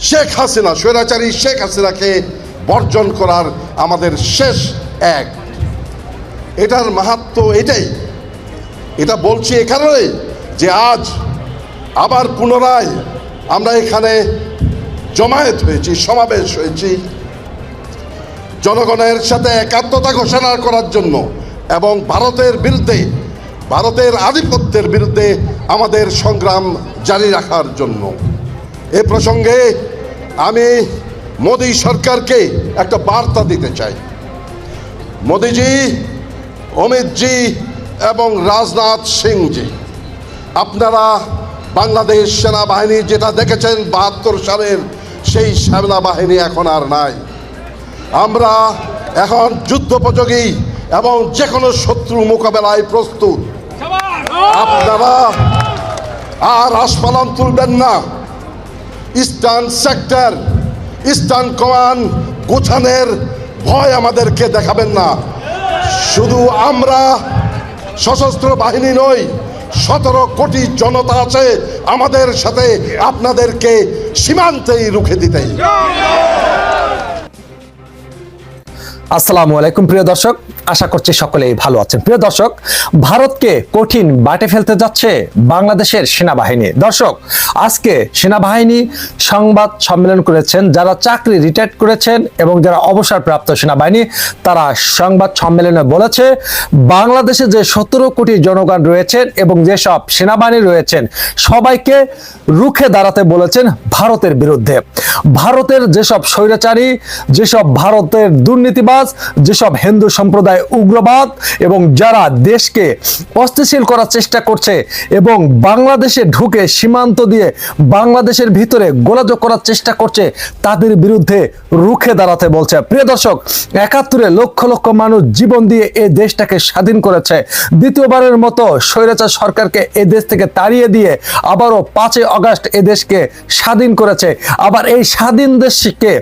শেখ হাসিনা, স্বৈরাচারী শেখ হাসিনাকে বর্জন করার আমাদের শেষ এক। এটার মাহাত্ম এটাই। এটা বলছি এ কারণে যে আজ আবার পুনরায় আমরা এখানে জমায়েত হয়েছি, সমাবেশ হয়েছি। জনগণের সাথে একাত্মতা ঘোষণা করার জন্য এবং ভারতের বিরুদ্ধে, ভারতের আধিপত্যের বিরুদ্ধে আমাদের সংগ্রাম জারি রাখার জন্য। এ প্রসঙ্গে আমি মোদী সরকারকে একটা বার্তা দিতে চাই। মোদীজি, অমিতজি এবং রাজনাথ সিংজি, আপনারা বাংলাদেশ সেনাবাহিনী যেটা দেখেছেন বাহাত্তর সালের সেই সেনাবাহিনী এখন আর নাই। আমরা এখন যুদ্ধোপযোগী এবং যে কোনো শত্রু মোকাবেলায় প্রস্তুত। আপনারা আর আসপালন তুলবেন না। ইস্টার্ন সেক্টর, ইস্টার্ন কমান্ড গোছানের ভয় আমাদেরকে দেখাবেন না। শুধু আমরা সশস্ত্র বাহিনী নই, সতেরো কোটি জনতা আছে আমাদের সাথে, আপনাদেরকে সীমান্তেই রুখে দিতেই। আসসালামু আলাইকুম, প্রিয় দর্শক। আশা করছি সকলেই ভালো আছেন। প্রিয় দর্শক, ভারতকে কঠিন বাটে ফেলতে যাচ্ছে বাংলাদেশের সেনাবাহিনী। দর্শক, আজকে সেনাবাহিনী সংবাদ সম্মেলন করেছেন, যারা চাকরি রিটায়ার করেছেন এবং যারা অবসরপ্রাপ্ত সেনাবাহিনী, তারা সংবাদ সম্মেলনে বলেছে, বাংলাদেশে যে সতেরো কোটি জনগণ রয়েছেন এবং যেসব সেনাবাহিনী রয়েছেন, সবাইকে রুখে দাঁড়াতে বলেছেন ভারতের বিরুদ্ধে। ভারতের যেসব স্বৈরাচারী, যেসব ভারতের দুর্নীতিবাজ যেসব হিন্দু সম্প্রদায় উগ্রবাদ এবং যারা দেশকে অস্থিতিশীল করার চেষ্টা করছে এবং বাংলাদেশে ঢুকে সীমান্ত দিয়ে বাংলাদেশের ভিতরে গোলাযোগ করার চেষ্টা করছে, তাদের বিরুদ্ধে রুখে দাঁড়াতে বলছে। প্রিয় দর্শক, একাত্তরে লক্ষ লক্ষ মানুষ জীবন দিয়ে এই দেশটাকে স্বাধীন করেছে। দ্বিতীয়বারের মতো স্বৈরাচার সরকারকে এ দেশ থেকে তাড়িয়ে দিয়ে আবারও পাঁচই আগস্ট এ দেশকে স্বাধীন করেছে। আবার এই স্বাধীন দেশকে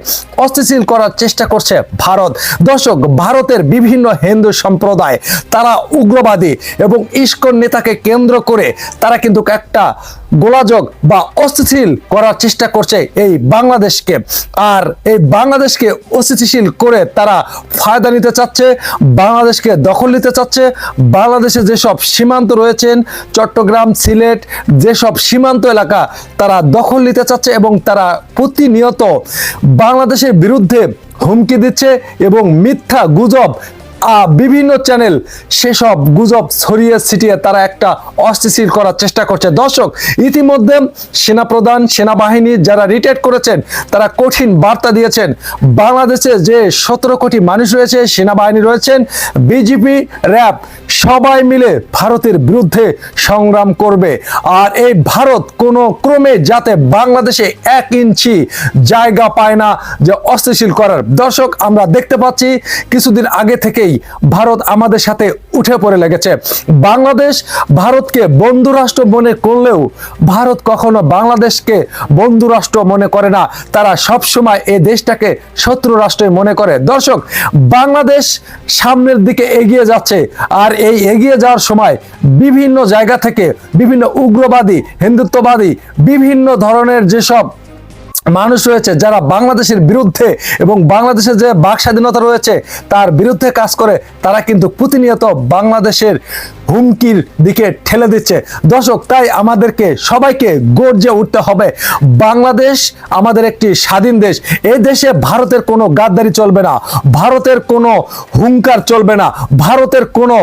অস্থিতিশীল করার চেষ্টা করছে ভারত। দর্শক, ভারতের বিভিন্ন হিন্দু সম্প্রদায়, তারা উগ্রবাদী এবং ইস্কন নেতাকে কেন্দ্র করে তারা কিন্তু একটা গোলাযোগ বা অস্থিতিশীল করার চেষ্টা করছে এই বাংলাদেশকে। আর এই বাংলাদেশকে অস্থিতিশীল করে তারা ফায়দা নিতে চাচ্ছে, বাংলাদেশকে দখল নিতে চাচ্ছে। বাংলাদেশে যেসব সীমান্ত রয়েছেন, চট্টগ্রাম, সিলেট, যেসব সীমান্ত এলাকা, তারা দখল নিতে চাচ্ছে এবং তারা প্রতিনিয়ত বাংলাদেশের বিরুদ্ধে হুমকি দিচ্ছে এবং মিথ্যা গুজব বিভিন্ন চ্যানেল সেসব গুজব ছড়িয়ে ছিটিয়ে তারা একটা অস্থিতিশীল করার চেষ্টা করছে। দর্শক, ইতিমধ্যে সেনাপ্রধান, সেনাবাহিনী যারা রিটায়ার করেছেন, তারা কঠিন বার্তা দিয়েছেন। বাংলাদেশে যে সতেরো কোটি মানুষ রয়েছে, সেনাবাহিনী রয়েছেন বিজেপি র্যাব সবাই মিলে ভারতের বিরুদ্ধে সংগ্রাম করবে। আর এই ভারত কোনো ক্রমে যাতে বাংলাদেশে এক ইঞ্চি জায়গা পায় না, যে অস্থিতিশীল করার। দর্শক, আমরা দেখতে পাচ্ছি, কিছুদিন আগে থেকেই ভারত আমাদের সাথে উঠে পড়ে লেগেছে। বাংলাদেশ ভারতকে বন্ধু রাষ্ট্র মনে করলেও ভারত কখনো বাংলাদেশকে বন্ধু রাষ্ট্র মনে করে না। তারা সব সময় এই দেশটাকে শত্রু রাষ্ট্রে মনে করে। দর্শক, বাংলাদেশ সামনের দিকে এগিয়ে যাচ্ছে আর এই এগিয়ে যাওয়ার সময় বিভিন্ন জায়গা থেকে বিভিন্ন উগ্রবাদী, হিন্দুত্ববাদী, বিভিন্ন ধরনের যেসব মানুষ রয়েছে যারা বাংলাদেশের বিরুদ্ধে এবং বাংলাদেশের যে বাক স্বাধীনতা রয়েছে, তার বিরুদ্ধে কাজ করে, তারা কিন্তু প্রতিনিয়ত বাংলাদেশের হুমকির দিকে ঠেলে দিচ্ছে। দর্শক, তাই আমাদেরকে সবাইকে গর্জে উঠতে হবে। বাংলাদেশ আমাদের একটি স্বাধীন দেশ। এই দেশে ভারতের কোনো গাদ্দারি চলবে না। ভারতের কোনো হুঙ্কার চলবে না। ভারতের কোনো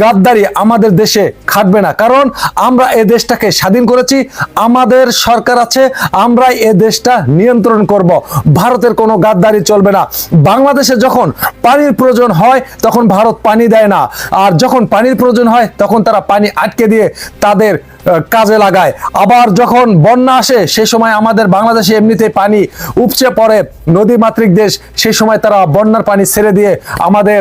গাদ্দারি আমাদের দেশে খাটবে না। কারণ আমরা এ দেশটাকে স্বাধীন করেছি। আমাদের সরকার আছে। আমরাই এ দেশটা নিয়ন্ত্রণ করব। ভারতের কোনো গাদ্দারি চলবে না। বাংলাদেশে যখন পানির প্রয়োজন হয়, তখন ভারত পানি দেয় না। আর যখন পানির প্রয়োজন হয়, তখন তারা পানি আটকে দিয়ে তাদের কাজে লাগায়। আবার যখন বন্যা আসে, সে সময় আমাদের বাংলাদেশে এমনিতে পানি উপচে পড়ে। নদীমাতৃক দেশ সেই সময় তারা বন্যার পানি ছেড়ে দিয়ে আমাদের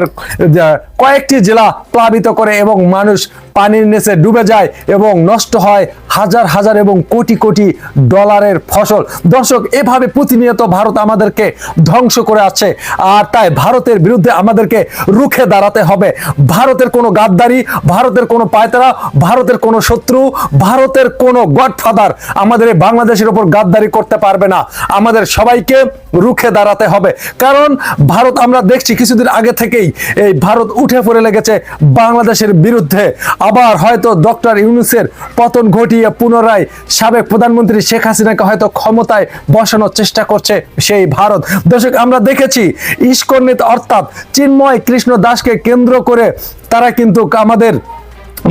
কয়েকটি জেলা প্লাবিত করে এবং মানুষ পানির নিচে ডুবে যায় এবং নষ্ট হয় হাজার হাজার এবং কোটি কোটি ডলারের ফসল। দর্শক, এভাবে প্রতিনিয়ত ভারত আমাদেরকে ধ্বংস করে আছে আর তাই ভারতের বিরুদ্ধে আমাদেরকে রুখে দাঁড়াতে হবে। ভারতের কোনো গাদ্দারি, ভারতের কোনো পায়তারা, ভারতের কোনো শত্রু, ভারতের কোনো গডফাদার আমাদের এই বাংলাদেশের ওপর গাদ্দারি করতে পারবে না। আমাদের সবাইকে রুখে দাঁড়াতে হবে। কারণ ভারত আমরা দেখছি কিছুদিন আগে থেকেই এই ভারত উঠে পড়ে লেগেছে বাংলাদেশের বিরুদ্ধে। আবার হয়তো ডক্টর ইউনুসের পতন ঘটিয়ে পুনরায় সাবেক প্রধানমন্ত্রী শেখ হাসিনাকে হয়তো ক্ষমতায় বসানোর চেষ্টা করছে সেই ভারত। দর্শক, আমরা দেখেছি ইস্কর্ণিত অর্থাৎ চিন্ময় কৃষ্ণ দাসকে কেন্দ্র করে তারা কিন্তু আমাদের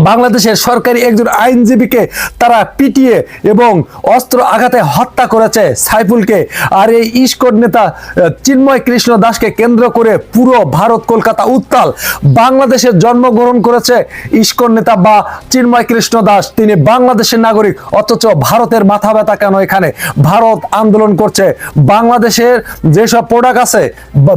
বাংলাদেশের সরকারি একজন আইনজীবীকে তারা পিটিয়ে এবং অস্ত্র আঘাতে হত্যা করেছে সাইফুলকে। আর এই ইস্কট নেতা চিন্ময় কৃষ্ণ দাসকে কেন্দ্র করে পুরো ভারত কলকাতা উত্তাল। বাংলাদেশে জন্মগ্রহণ করেছে ইস্কন নেতা বা চিন্ময় কৃষ্ণ দাস। তিনি বাংলাদেশের নাগরিক, অথচ ভারতের মাথা ব্যথা কেন এখানে? ভারত আন্দোলন করছে। বাংলাদেশের যেসব প্রোডাক্ট আছে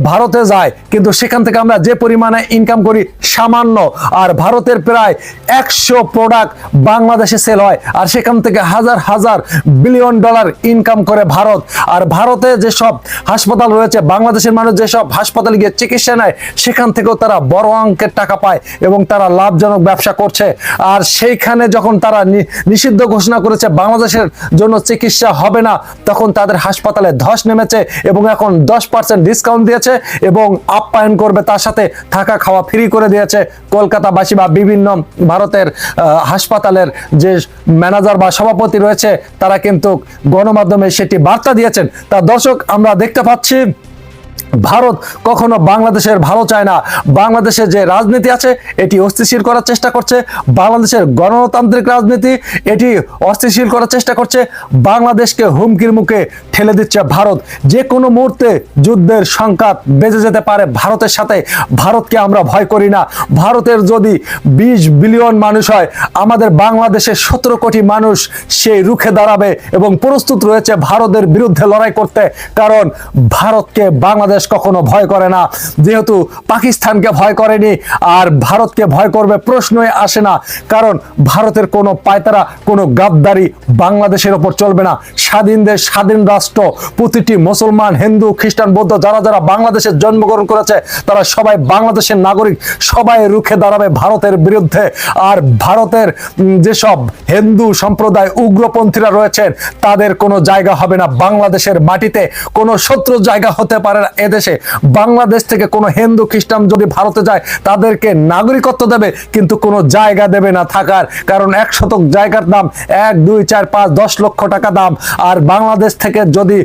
ভারতে যায়, কিন্তু সেখান থেকে আমরা যে পরিমাণে ইনকাম করি, সামান্য। আর ভারতের প্রায় একশো প্রোডাক্ট বাংলাদেশে সেল হয়। আর সেখান থেকে হাজার হাজার বিলিয়ন ডলার ইনকাম করে ভারত। আর ভারতে যেসব হাসপাতাল রয়েছে, বাংলাদেশের মানুষ যেসব হাসপাতালে গিয়ে চিকিৎসা নেয়, সেখান থেকেও তারা বড় অঙ্কের টাকা পায় এবং তারা লাভজনক ব্যবসা করছে। আর সেইখানে যখন তারা নিষিদ্ধ ঘোষণা করেছে বাংলাদেশের জন্য চিকিৎসা হবে না, তখন তাদের হাসপাতালে ধস নেমেছে এবং এখন দশ পার্সেন্ট ডিসকাউন্ট দিয়েছে এবং আপ্যায়ন করবে তার সাথে। থাকা খাওয়া ফ্রি করে দিয়েছে। কলকাতাবাসী বা বিভিন্ন ভারতের হাসপাতালের যে ম্যানেজার বা সভাপতি রয়েছে, তারা কিন্তু গণমাধ্যমে সেটি বার্তা দিয়েছেন। তা দর্শক, আমরা দেখতে পাচ্ছি ভারত কখনো বাংলাদেশের ভালো চায় না। বাংলাদেশের যে রাজনীতি আছে, এটি অস্থিতিশীল করার চেষ্টা করছে। বাংলাদেশের গণতান্ত্রিক রাজনীতি, এটি অস্থিতিশীল করার চেষ্টা করছে। বাংলাদেশকে হুমকির মুখে ঠেলে দিচ্ছে ভারত। যে কোনো মুহূর্তে যুদ্ধের সংঘাত বেজে যেতে পারে ভারতের সাথে। ভারতকে আমরা ভয় করি না। ভারতের যদি বিশ বিলিয়ন মানুষ হয়, আমাদের বাংলাদেশের সতেরো কোটি মানুষ সেই রুখে দাঁড়াবে এবং প্রস্তুত রয়েছে ভারতের বিরুদ্ধে লড়াই করতে। কারণ ভারতকে বাংলাদেশ কখনো ভয় করে না। যেহেতু পাকিস্তানকে ভয় করেনি, আর ভারতকে ভয় করবে প্রশ্নই আসে না। কারণ ভারতের কোনো পায়তারা, কোনো গাদ্দারি বাংলাদেশের ওপর চলবে না। স্বাধীন দেশ, স্বাধীন রাষ্ট্র, প্রতিটি মুসলমান, হিন্দু, খ্রিস্টান, বৌদ্ধ, যারা যারা বাংলাদেশের জন্মগ্রহণ করেছে, তারা সবাই বাংলাদেশের নাগরিক। সবাই রুখে দাঁড়াবে ভারতের বিরুদ্ধে। আর ভারতের যেসব হিন্দু সম্প্রদায় উগ্রপন্থীরা রয়েছেন, তাদের কোনো জায়গা হবে না। বাংলাদেশের মাটিতে কোনো শত্রু জায়গা হতে পারে না। এদেশে বাংলাদেশ থেকে কোনো হিন্দু, খ্রিস্টান যদি ভারতে যায়, তাদেরকে নাগরিকত্ব দেবে, কিন্তু কোনো জায়গা দেবে না থাকার। কারণ এক শতক জায়গার দাম এক, দুই, চার, পাঁচ, দশ লক্ষ টাকা দাম। আর বাংলাদেশ থেকে যদি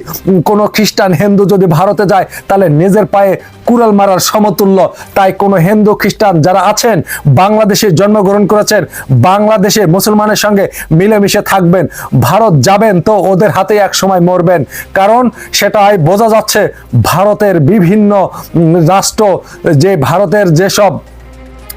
কোনো খ্রিস্টান, হিন্দু যদি ভারতে যায়, তাহলে নিজের পায়ে কুড়াল মারার সমতুল্য। তাই কোনো হিন্দু, খ্রিস্টান যারা আছেন, বাংলাদেশে জন্মগ্রহণ করেছেন বাংলাদেশে মুসলমানের সঙ্গে মিলেমিশে থাকবেন। ভারত যাবেন তো ওদের হাতে এক সময় মরবেন। কারণ সেটাই বোঝা যাচ্ছে ভারতের বিভিন্ন রাষ্ট্র, যে ভারতের যেসব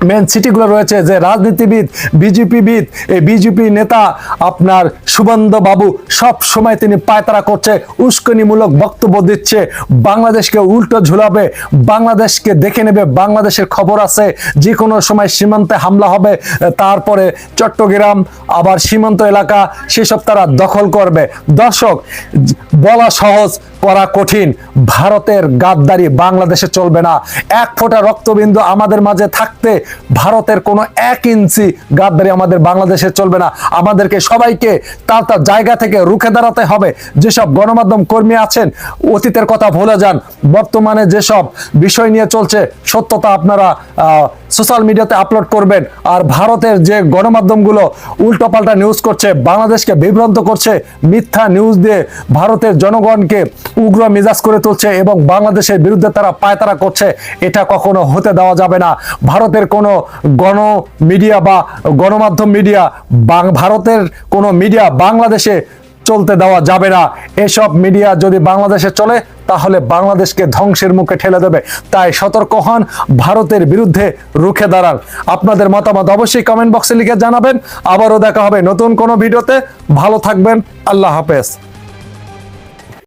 মেন সিটিগুলো রয়েছে, যে রাজনীতিবিদ, বিজেপিবিদ, এই বিজেপি নেতা, আপনার সুবন্ধ বাবু, সব সময় তিনি পায়তারা করছে, উস্কনিমূলক বক্তব্য দিচ্ছে, বাংলাদেশকে উল্টো ঝুলাবে, বাংলাদেশকে দেখে নেবে, বাংলাদেশের খবর আছে যে কোনো সময় সীমান্তে হামলা হবে, তারপরে চট্টগ্রাম, আবার সীমান্ত এলাকা, সেসব তারা দখল করবে। দর্শক, বলা সহজ করা কঠিন। ভারতের গাদ্দারি বাংলাদেশে চলবে না। এক ফোঁটা রক্তবিন্দু আমাদের মাঝে থাকতে ভারতের কোনো এক ইঞ্চি গাদ্দারি আমাদের বাংলাদেশে চলবে না। আমাদেরকে সবাইকে তার তার জায়গা থেকে রুখে দাঁড়াতে হবে। যেসব গণমাধ্যম কর্মী আছেন, অতীতের কথা ভুলে যান। বর্তমানে যেসব বিষয় নিয়ে চলছে, সত্যতা আপনারা সোশ্যাল মিডিয়াতে আপলোড করবেন। আর ভারতের যে গণমাধ্যমগুলো উল্টোপাল্টা নিউজ করছে, বাংলাদেশকে বিভ্রান্ত করছে, মিথ্যা নিউজ দিয়ে ভারতের জনগণকে উগ্র মেজাজ করে তুলছে এবং বাংলাদেশের বিরুদ্ধে তারা পায়তারা করছে, এটা কখনো হতে দেওয়া যাবে না। ভারতের কোনো গণ মিডিয়া বা গণমাধ্যম মিডিয়া ভারতের কোনো মিডিয়া বাংলাদেশে চলতে দেওয়া যাবে না। এসব মিডিয়া যদি বাংলাদেশে চলে, তাহলে বাংলাদেশকে ধ্বংসের মুখে ঠেলে দেবে। তাই সতর্ক হন, ভারতের বিরুদ্ধে রুখে দাঁড়ান। আপনাদের মতামত অবশ্যই কমেন্ট বক্সে লিখে জানাবেন। আবারও দেখা হবে নতুন কোনো ভিডিওতে। ভালো থাকবেন, আল্লাহ হাফেজ।